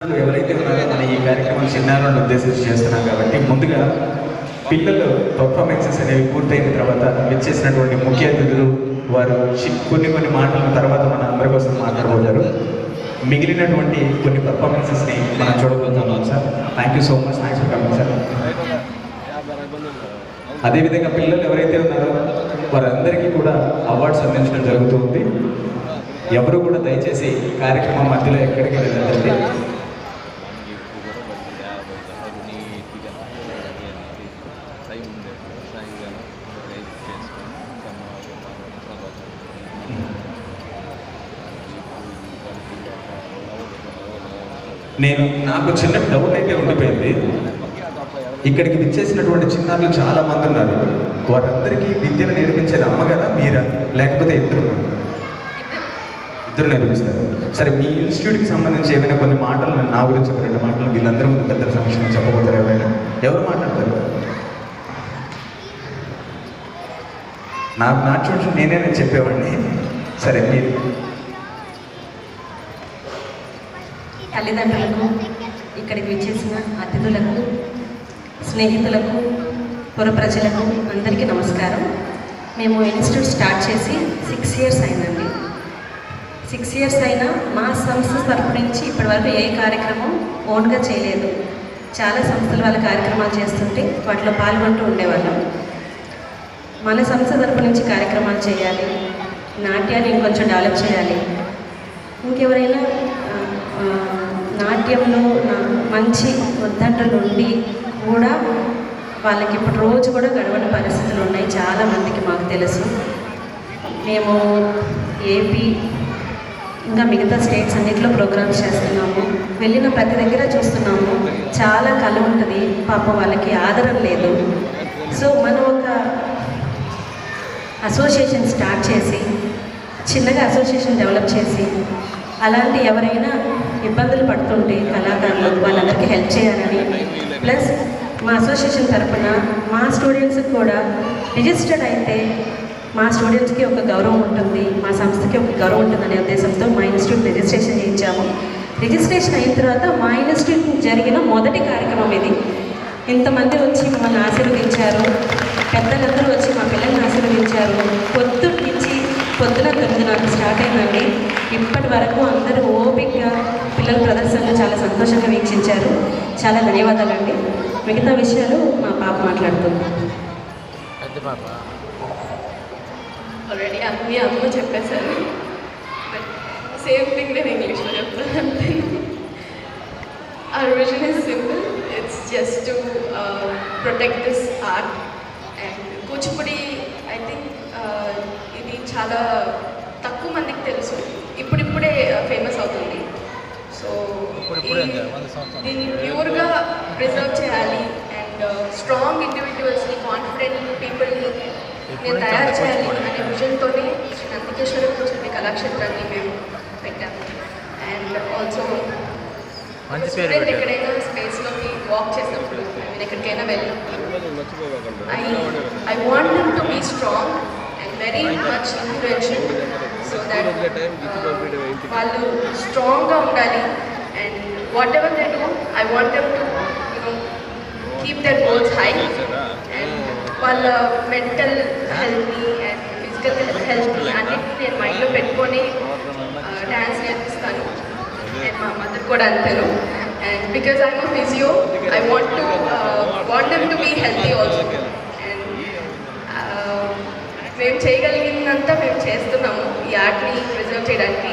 ఎవరైతే ఉన్నారో మన ఈ కార్యక్రమం చిన్నారులను ఉద్దేశించి చేస్తున్నాం కాబట్టి ముందుగా పిల్లలు పర్ఫార్మెన్సెస్ అనేవి పూర్తయిన తర్వాత వచ్చేసినటువంటి ముఖ్య అతిథులు వారు కొన్ని కొన్ని మాటల తర్వాత మన అందరి కోసం మాట్లాడబోతారు. మిగిలినటువంటి కొన్ని పర్ఫార్మెన్సెస్ని మనం చూడబోతున్నాం sir. Thank you so much thanks for coming sir అదేవిధంగా పిల్లలు ఎవరైతే ఉన్నారో వారందరికీ కూడా అవార్డ్స్ అందించడం జరుగుతుంది ఎవరు కూడా దయచేసి కార్యక్రమం మధ్యలో ఎక్కడికి వెళ్ళదండి నేను నాకు చిన్న డౌట్ అయితే ఉండిపోయింది. ఇక్కడికి విచ్చేసినటువంటి చిన్నారులు చాలా మంది ఉన్నారు. వారందరికీ విద్యను నేర్పించేది అమ్మగారా మీరా? లేకపోతే ఇద్దరు? ఇద్దరు నేర్పిస్తారు. సరే మీ ఇన్స్టిట్యూట్కి సంబంధించి ఏమైనా కొన్ని మాటలు నా గురించి ఒక రెండు మాటలు వీళ్ళందరూ ముందు పెద్దల సమక్షంలో చెప్పబోతారు ఎవరైనా? ఎవరు మాట్లాడతారు? నాకు నా చూసి నేనే నేను చెప్పేవాడిని. సరే మీరు తల్లిదండ్రులకు ఇక్కడికి విచ్చేసిన అతిథులకు స్నేహితులకు పుర ప్రజలకు అందరికీ నమస్కారం. మేము ఇన్స్టిట్యూట్ స్టార్ట్ చేసి సిక్స్ ఇయర్స్ అయిందండి. సిక్స్ ఇయర్స్ అయినా మా సంస్థ తరపు నుంచి ఇప్పటివరకు ఏ కార్యక్రమం ఓన్గా చేయలేదు. చాలా సంస్థల వాళ్ళ కార్యక్రమాలు చేస్తుంటే వాటిలో పాల్గొంటూ ఉండేవాళ్ళం. మన సంస్థ తరపు నుంచి కార్యక్రమాలు చేయాలి నాట్యాన్ని ఇంకొంచెం డెవలప్ చేయాలి. ఇంకెవరైనా నాట్యంలో నా- మంచి ఉద్దండలు ఉండి కూడా వాళ్ళకి ఇప్పుడు రోజు కూడా గడవని పరిస్థితులు ఉన్నాయి. చాలా మందికి మాకు తెలుసు. మేము ఏపీ ఇంకా మిగతా స్టేట్స్ అన్నింటిలో ప్రోగ్రామ్స్ చేస్తున్నాము. వెళ్ళిన ప్రతి దగ్గర చూస్తున్నాము. చాలా కళ ఉంటుంది. పాపం వాళ్ళకి ఆదరణ లేదు. సో మనం ఒక అసోసియేషన్ స్టార్ట్ చేసి చిన్నగా అసోసియేషన్ డెవలప్ చేసి అలాంటి ఎవరైనా ఇబ్బందులు పడుతుంటే కళాకారులు వాళ్ళందరికీ హెల్ప్ చేయాలని. ప్లస్ మా అసోసియేషన్ తరఫున మా స్టూడెంట్స్కి కూడా రిజిస్టర్డ్ అయితే మా స్టూడెంట్స్కి ఒక గౌరవం ఉంటుంది మా సంస్థకి ఒక గౌరవం ఉంటుందనే ఉద్దేశంతో మా ఇన్స్టిట్యూట్ రిజిస్ట్రేషన్ చేయించాము. రిజిస్ట్రేషన్ అయిన తర్వాత మా ఇన్స్టిట్యూట్ జరిగిన మొదటి కార్యక్రమం ఇది. ఇంతమంది వచ్చి మమ్మల్ని ఆశీర్వదించారు పెద్దలందరూ వచ్చి మా పిల్లల్ని ఆశీర్వదించారు. పొద్దున్న నుంచి పొద్దున తొమ్మిదిన్నరకు స్టార్ట్ అయిందండి. ఇప్పటి వరకు అందరూ ఓపిక పిల్లల ప్రదర్శనలు చాలా సంతోషంగా వీక్షించారు. చాలా ధన్యవాదాలండి. మిగతా విషయాలు మా పాప మాట్లాడుతుంది. ఆల్రెడీ అన్ని అమ్మ చెప్పేశారు. సేమ్ థింగ్ నేను ఇంగ్లీష్లో చెప్తాను అంతే Our vision is simple. It's just to uh, protect this art. And Kuchipudi I think ఇది చాలా తక్కువ మందికి తెలుసు. ఇప్పుడిప్పుడే ఫేమస్ అవుతుంది. సో. దీన్ని ప్యూర్గా ప్రిజర్వ్ చేయాలి అండ్ స్ట్రాంగ్ ఇండివిజువల్స్ని కాన్ఫిడెంట్ పీపుల్ని నేను తయారు చేయాలి. అనే విజన్తోనే శ్రీ నందికేశ్వర కూచిపూడి కళాక్షేత్రాన్ని మేము పెట్టాము అండ్ ఆల్సో స్టూడెంట్. ఎక్కడైనా స్పేస్లోకి వాక్ చేసినప్పుడు నేను ఎక్కడికైనా వెళ్ళినప్పుడు I I want them to be strong and very much influential so that వాళ్ళు స్ట్రాంగ్గా ఉండాలి. And whatever they do I want them to you know keep their goals high and వాళ్ళ mental హెల్త్ని అండ్ ఫిజికల్ హెల్త్ని అన్నిటిని నేను మైండ్లో పెట్టుకొని డ్యాన్స్ నేర్పిస్తాను. అండ్ మా మదర్ కూడా అంటారు and I'm a physio I want to want them to be healthy also మేము చేయగలిగినంత మేము చేస్తున్నాము ఈ ఆర్ట్ని ప్రిజర్వ్ చేయడానికి.